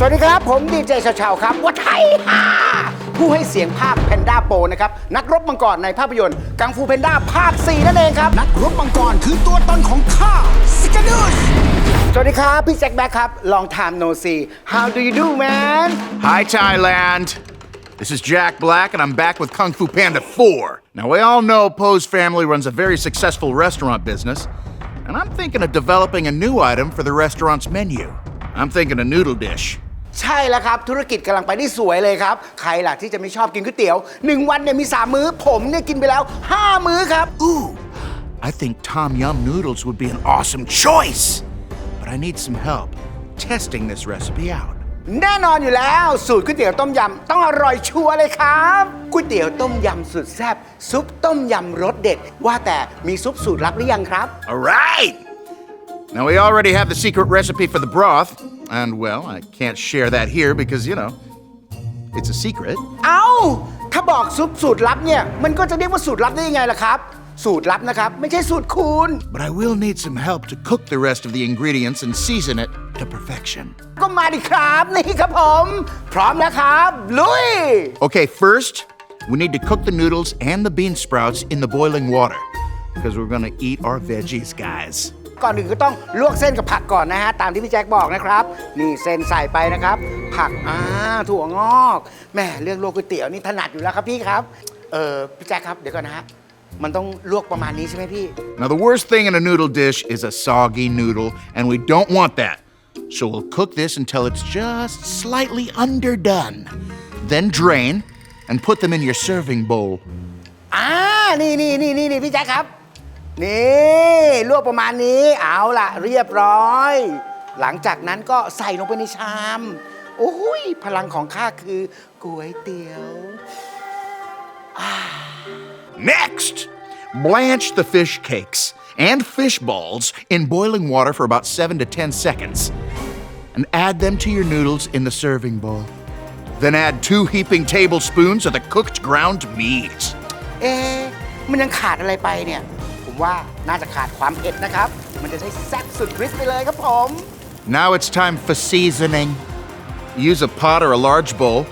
สวัสดีครับ ผมดีเจชาวๆครับวัดไทยฮ่าผู้ให้เสียงภาคแพนด้าโปนะครับ นักรบมังกรในภาพยนตร์กังฟูแพนด้าภาค 4 นั่นเองครับ นักรบมังกรคือตัวตนของข้าสกาดูสสวัสดีครับ พี่แจ็คแบ็คครับ long time no see how do you do man Hi, Thailand. This is Jack Black, and I'm back with Kung Fu Panda 4. Now, we all know Poe's family runs a very successful restaurant business, and I'm thinking of developing a new item for the restaurant's menu. I'm thinking a noodle dish. ใช่แล้วครับ ธุรกิจกำลังไปได้สวยเลยครับ ใครล่ะที่จะไม่ชอบกินก๋วยเตี๋ยวหนึ่งวันเนี่ยมี 3 มื้อ ผมเนี่ยกินไปแล้ว 5 มื้อครับ Ooh, I think Tom Yum noodles would be an awesome choice. But I need some help testing this recipe out. แน่นอนอยู่แล้ว สูตรก๋วยเตี๋ยวต้มยำต้องอร่อยชัวร์เลยครับก๋วยเตี๋ยวต้มยำสุดแซ่บซุปต้มยำรสเด็ด ว่าแต่มีซุปสูตรลับหรือยังครับ All right. Now, we already have the secret recipe for the broth, and well, I can't share that here because, you know, it's a secret. เอา้า ถ้าบอกซุปสูตรลับเนี่ย มันก็จะเรียกว่าสูตรลับได้ยังไงล่ะครับ สูตรลับนะครับ ไม่ใช่สูตรคูณ But I will need some help to cook the rest of the ingredients and season it to perfection. ก็มาดิครับ นี่ครับผม พร้อมแล้วครับ ลุย Okay, first, we need to cook the noodles and the bean sprouts in the boiling water because we're gonna eat our veggies, guys. ก่อนอื่นก็ต้องลวกเส้นกับผักก่อนนะฮะ ตามที่พี่แจ็คบอกนะครับ นี่เส้นใส่ไปนะครับ ผักอ่าถั่วงอกแหม่เรื่องลวกก๋วยเตี๋ยวนี่ถนัดอยู่แล้วครับพี่ครับ เออพี่แจ็คครับเดี๋ยวก่อนนะฮะ มันต้องลวกประมาณนี้ใช่ไหมพี่ Now, the worst thing in a noodle dish is a soggy noodle, and we don't want that. So we'll cook this until it's just slightly underdone. Then drain and put them in your serving bowl. อ่า นี่นี่นี่นี่นี่พี่แจ๊คครับ นี่ลวกประมาณนี้เอาล่ะเรียบร้อย หลังจากนั้นก็ใส่ลงไปในชามโอ้ยพลังของข้าคือก๋วยเตี๋ยว Next, blanch the fish cakes and fish balls in boiling water for about 7 to 10 seconds and add them to your noodles in the serving bowl. Then add two heaping tablespoons of the cooked ground meat. เอ๊ะมันยังขาดอะไรไปเนี่ยผม ว่าน่าจะขาดความเผ็ดนะครับ มันจะได้แซ่บสุดฤทธิ์ไปเลยครับผม Now it's time for seasoning. Use a pot or a large bowl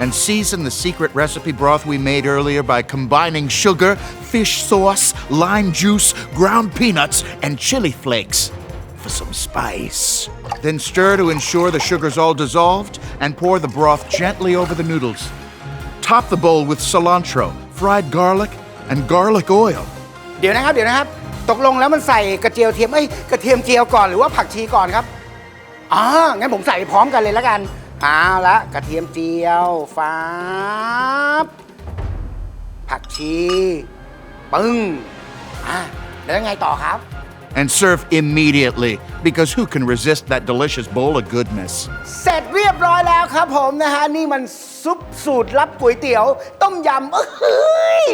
and season the secret recipe broth we made earlier by combining sugar, fish sauce, lime juice, ground peanuts, and chili flakes for some spice. Then stir to ensure the sugar's all dissolved and pour the broth gently over the noodles. Top the bowl with cilantro, fried garlic, and garlic oil. เดี๋ยวนะครับเดี๋ยวนะครับ ตกลงแล้วมันใส่กระเจียวเทียมเอ้ยกระเทียมเจียวก่อนหรือว่าผักชีก่อนครับอ่างั้นผมใส่ไปพร้อมกันเลยแล้วกันเอาละกระเทียมเจียวฟ้าบผักชีปึ้งอ่าแล้วยังไงต่อครับ And serve immediately because who can resist that delicious bowl of goodness? เสร็จเรียบร้อย แล้วครับผมนะฮะนี่มันซุปสูตรลับก๋วยเตี๋ยว ต้มยำเอ้ย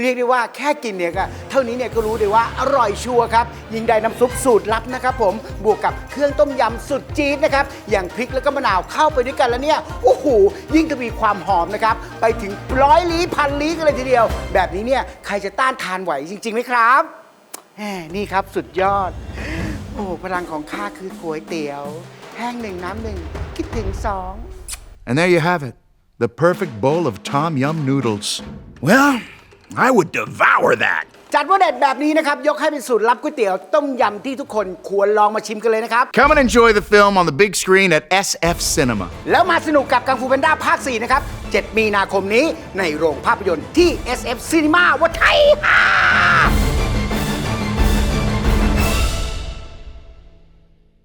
เรียกได้ว่าแค่กินเนี่ยก็เท่านี้เนี่ยก็รู้เลยว่าอร่อยชัวร์ครับ ยิ่งได้น้ำซุปสูตรลับนะครับผมบวกกับเครื่องต้มยำสุดจี๊ดนะครับอย่างพริกแล้วก็มะนาวเข้าไปด้วยกันแล้วเนี่ยโอ้โหยิ่งทวีความหอมนะครับไปถึงร้อยลี้พันลี้กันเลยทีเดียว แบบนี้เนี่ยใครจะต้านทานไหวจริงๆไหมครับแหมนี่ครับสุดยอด โอ้พลังของข้าคือก๋วยเตี๋ยว งหนึ่งน้ำหนึ่งคิดถึงสอง And there you have it the perfect bowl of Tom Yum noodles. Well, I would devour that. จัดว่าเด็ดแบบนี้นะครับ ยกให้เป็นสูตรลับก๋วยเตี๋ยวต้มยำที่ทุกคนควรลองมาชิมกันเลยนะครับ Come and enjoy the film on the big screen at SF Cinema. แล้วมาสนุกกับกังฟูแพนด้าภาค 4 นะครับ 7 มีนาคมนี้ในโรงภาพยนตร์ที่ SF Cinema วัดไทยฮ่า